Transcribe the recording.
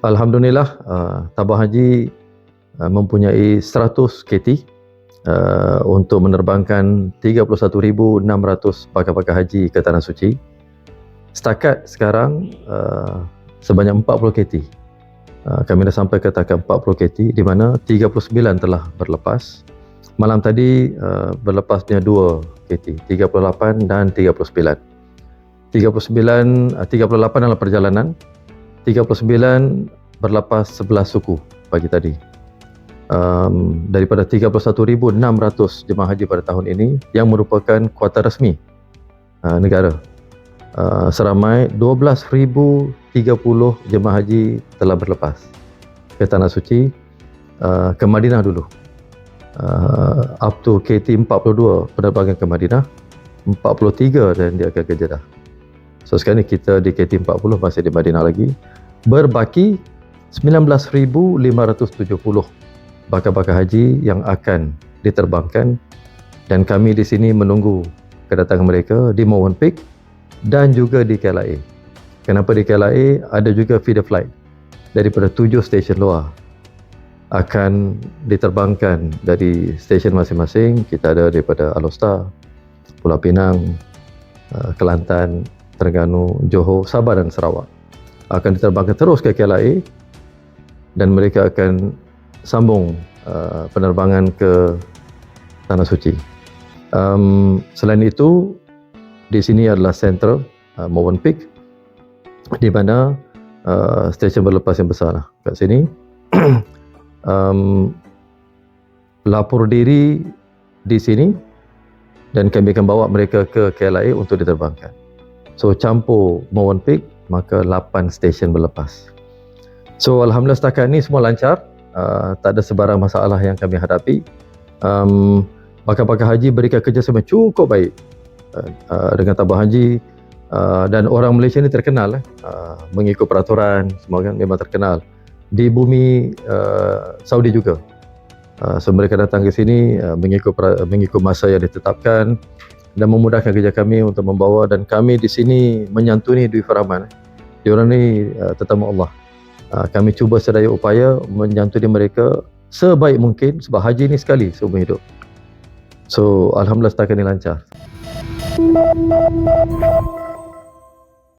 Alhamdulillah uh, tabah haji uh, mempunyai 100 KT uh, untuk menerbangkan 31,600 pakar-pakar haji ke Tanah Suci. Setakat sekarang uh, sebanyak 40 KT. Uh, kami dah sampai ke takat 40 KT di mana 39 telah berlepas. Malam tadi uh, berlepasnya 2 KT, 38 dan 39. 39 uh, 38 dalam perjalanan 39 berlepas 11 suku pagi tadi. Um, daripada 31,600 jemaah haji pada tahun ini yang merupakan kuota resmi uh, negara. Uh, seramai 12,030 jemaah haji telah berlepas ke Tanah Suci uh, ke Madinah dulu. Uh, up to KT 42 penerbangan ke Madinah 43 dan dia akan ke Jeddah. So sekarang ni kita di KT 40 masih di Madinah lagi. Berbaki 19,570 bakar-bakar haji yang akan diterbangkan dan kami di sini menunggu kedatangan mereka di Mowen Peak dan juga di KLIA. Kenapa di KLIA? Ada juga feeder flight daripada tujuh stesen luar akan diterbangkan dari stesen masing-masing. Kita ada daripada Alostar, Pulau Pinang, uh, Kelantan, Terengganu, Johor, Sabah dan Sarawak. Akan diterbangkan terus ke KLIA dan mereka akan sambung uh, penerbangan ke Tanah Suci. Um, selain itu, di sini adalah sentral uh, Mowen Peak di mana uh, stesen berlepas yang besar lah kat sini. um, lapor diri di sini dan kami akan bawa mereka ke KLIA untuk diterbangkan. So campur Mowen Peak maka 8 stesen berlepas. So alhamdulillah setakat ni semua lancar. Uh, tak ada sebarang masalah yang kami hadapi. Um, pakar-pakar haji berikan kerjasama cukup baik uh, uh, dengan tabah haji uh, dan orang Malaysia ni terkenal uh, mengikut peraturan semua kan memang terkenal di bumi uh, Saudi juga. Uh, so mereka datang ke sini uh, mengikut mengikut masa yang ditetapkan dan memudahkan kerja kami untuk membawa dan kami di sini menyantuni Dwi Faraman. Eh. Diorang ni uh, tetamu Allah. Uh, kami cuba sedaya upaya menyantuni mereka sebaik mungkin sebab haji ni sekali seumur hidup. So alhamdulillah setakat ni lancar.